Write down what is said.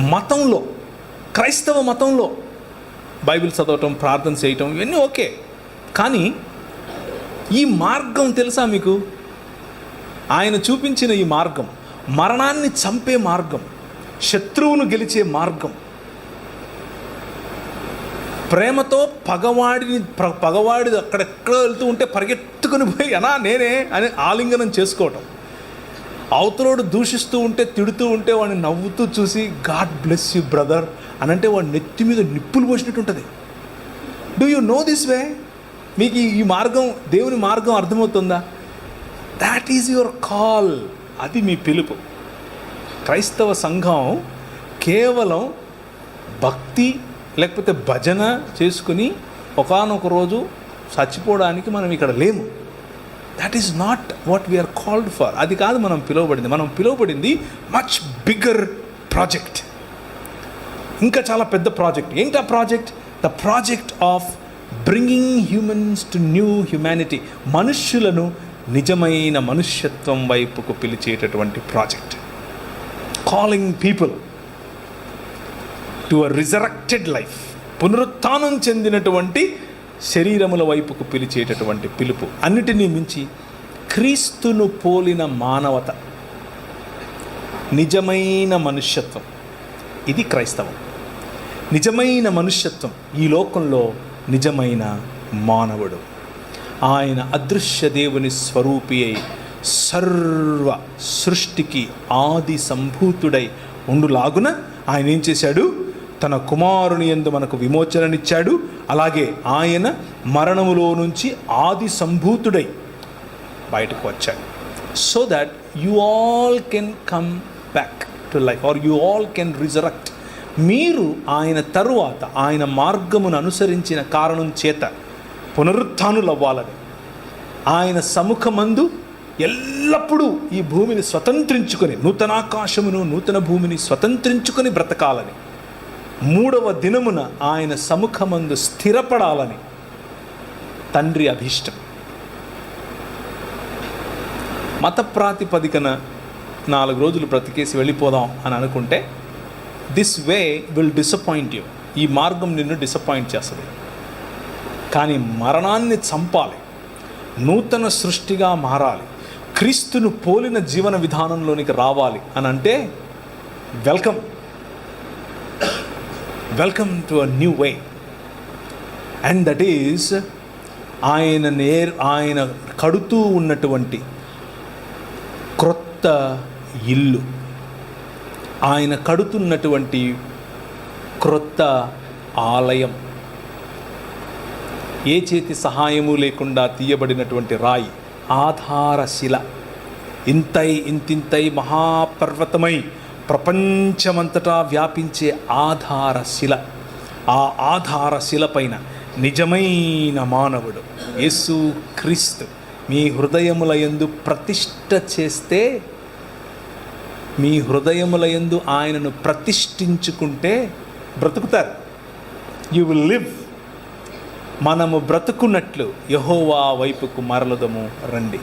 మతంలో క్రైస్తవ మతంలో బైబిల్ చదవటం ప్రార్థన చేయటం ఇవన్నీ ఓకే. కానీ ఈ మార్గం తెలుసా మీకు? ఆయన చూపించిన ఈ మార్గం మరణాన్ని చంపే మార్గం శత్రువును గెలిచే మార్గం. ప్రేమతో పగవాడిని ప్ర- పగవాడి అక్కడెక్కడ వెళ్తూ ఉంటే పరిగెత్తుకుని పోయి అనా నేనే అని ఆలింగనం చేసుకోవటం. అవతలోడు దూషిస్తూ ఉంటే తిడుతూ ఉంటే వాడిని నవ్వుతూ చూసి గాడ్ బ్లెస్ యూ బ్రదర్ అని అంటే వాడి నెత్తి మీద నిప్పులు పోసినట్టు ఉంటుంది. Do you know this way మీకు ఈ- మార్గం దేవుని మార్గం అర్థమవుతుందా? దాట్ ఈజ్ యువర్ కాల్ అది మీ పిలుపు. క్రైస్తవ సంఘం కేవలం భక్తి లేకపోతే భజన చేసుకుని ఒకానొక రోజు చచ్చిపోవడానికి మనం ఇక్కడ లేము. That is not what we are called for అది కాదు మనం పిలువబడింది. మనం పిలువబడింది మచ్ బిగ్గర్ ప్రాజెక్ట్ ఇంకా చాలా పెద్ద ప్రాజెక్ట్ ఏంటి ఆ project the project of bringing humans to new humanity మనుష్యులను నిజమైన మనుష్యత్వం వైపుకు పిలిచేటటువంటి project calling people to a resurrected life పునరుత్థానం చెందినటువంటి శరీరముల వైపుకు పిలిచేటటువంటి పిలుపు. అన్నిటినీ మించి క్రీస్తును పోలిన మానవత నిజమైన మనుష్యత్వం. ఇది క్రైస్తవం. నిజమైన మనుష్యత్వం ఈ లోకంలో నిజమైన మానవుడు. ఆయన అదృశ్య దేవుని స్వరూపి అయి సర్వ సృష్టికి ఆది సంభూతుడై ఉండులాగున ఆయన ఏం చేశాడు? తన కుమారుని యందు మనకు విమోచననిచ్చాడు. అలాగే ఆయన మరణములో నుంచి ఆది సంభూతుడై బయటకు వచ్చాడు. So that you all can come back to life or you all can resurrect మీరు ఆయన తరువాత ఆయన మార్గమును అనుసరించిన కారణం చేత పునరుత్నులవ్వాలని ఆయన సముఖమందు ఎల్లప్పుడూ ఈ భూమిని స్వతంత్రించుకొని నూతనాకాశమును నూతన భూమిని స్వతంత్రించుకొని బ్రతకాలని. మూడవ దినమున ఆయన సముఖమందు స్థిరపడాలని తండ్రి అభీష్టం. మత ప్రాతిపదికన నాలుగు రోజులు బ్రతికేసి వెళ్ళిపోదాం అని అనుకుంటే this way will disappoint you. ఈ మార్గం నిన్ను డిసప్పాయింట్ చేస్తుంది. కానీ మరణాన్ని చంపాలి. నూతన సృష్టిగా మారాలి. క్రీస్తును పోలిన జీవన విధానంలోనికి రావాలి అని అంటే welcome. Welcome to a new way and that is ఆయన నేర్ ఆయన కడుతూ ఉన్నటువంటి క్రొత్త ఇల్లు. ఆయన కడుతున్నటువంటి క్రొత్త ఆలయం. ఏ చేతి సహాయము లేకుండా తీయబడినటువంటి రాయి. ఆధారశిల. ఇంతై ఇంతింతై మహాపర్వతమై ప్రపంచమంతటా వ్యాపించే ఆధారశిల ఆ ఆధారశిల పైన నిజమైన మానవుడు యేసు క్రీస్తు మీ హృదయముల యందు ప్రతిష్ట చేస్తే మీ హృదయముల యందు ఆయనను ప్రతిష్ఠించుకుంటే బ్రతుకుతారు. యు విల్ లివ్ మనము బ్రతుకున్నట్లు యహోవా వైపుకు మరలదము రండి.